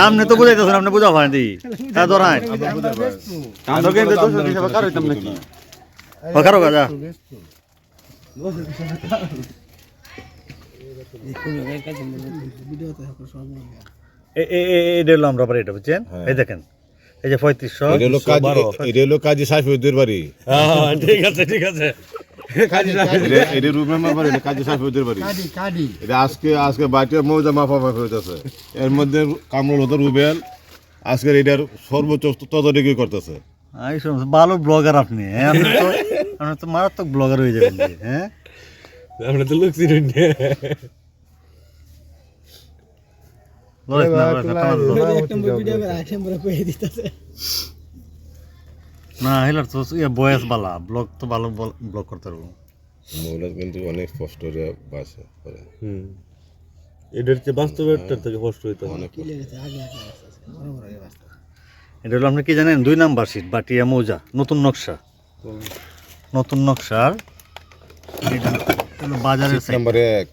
আপনি তো বুঝাইতেছেন আপনি বুঝা হয় দি। তা ধরাই আমরা কিন্তু তো সত্যি কার হইতাম নাকি? কারও গাজা এ- এ- এ- এটা হলো আমরা এটা বুঝছেন? এই দেখেন এই যে পঁয়ত্রিশশো এটা হলো কাজী সাইফুদ্দের বাড়ি। হ্যাঁ, ঠিক আছে ঠিক আছে। এটা- এটা রুমের বাড়ি এটা কাজী সাইফুদ্দের বাড়ি। এটা আজকে আজকে বাড়িতে মৌজা মাফা মাফা হইতেছে এর মধ্যে কামরুল হতো রুবেল। আজকের এটার সর্বোচ্চ তদারকি করতেছে। ভালো ব্লগার আপনি হ্যাঁ? আপনি তো মারাত্মক ব্লগার হয়ে যাবেন হ্যাঁ? আমরা তো লোক চিনি না। লড়াইস না, হেলার তো ইয়ে বয়স বালা ব্লগ তো ভালো ব্লগ করতে পারব। মৌলা কিন্তু অনেক কষ্ট করে বাসে করে। হুম। এটার চেয়ে বাস্তবের থেকে কষ্ট হইতে অনেক। এটা হলো আপনি কি জানেন? দুই নাম্বার সিট বাটিয়া মৌজা নতুন নকশা। নতুন নকশার এটা বাজারের নাম্বার এক।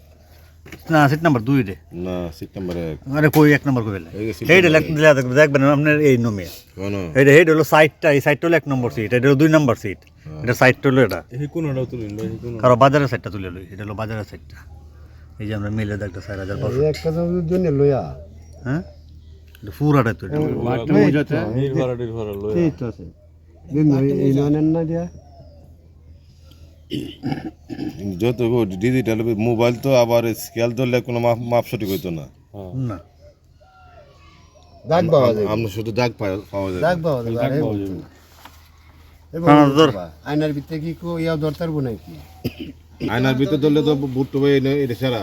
না সিট নাম্বার দুই রে। না সিট নাম্বার এক। আরে কই এক নাম্বার এই number লেখ- দেখবেন দেখবেন আপনার এই নমে কোন এইটা এইটা হলো সাইডটা এই সাইডটা হলো এক নম্বর সিট এটা হলো দুই নাম্বার সিট এটা সাইডটা হলো এটা। এই কোনটাও তুলিন ভাই কোন কারও বাজারের সাইডটা তুলে লই এটা হলো বাজারের সাইডটা এই যে আমরা মিলে দেখতে চার হাজার পাঁচশো। হ্যাঁ? এটা পুরাটাই তো এটা। এই ভাড়া লয় যত ডিজিটাল মোবাইল তো আবার স্কেল ধরলে কোনো মাপ মাপ সঠিক হইতো না। না। দাগ পাওয়া যায়। আমরা শুধু দাগ পাওয়া- পাওয়া যায় দাগ পাওয়া যায়। আয়নার ভিতরে কি কো ইয়া দরকার নাকি? আয়নার ভিতর ধরলে তো বুট ভাই এটা সেরা।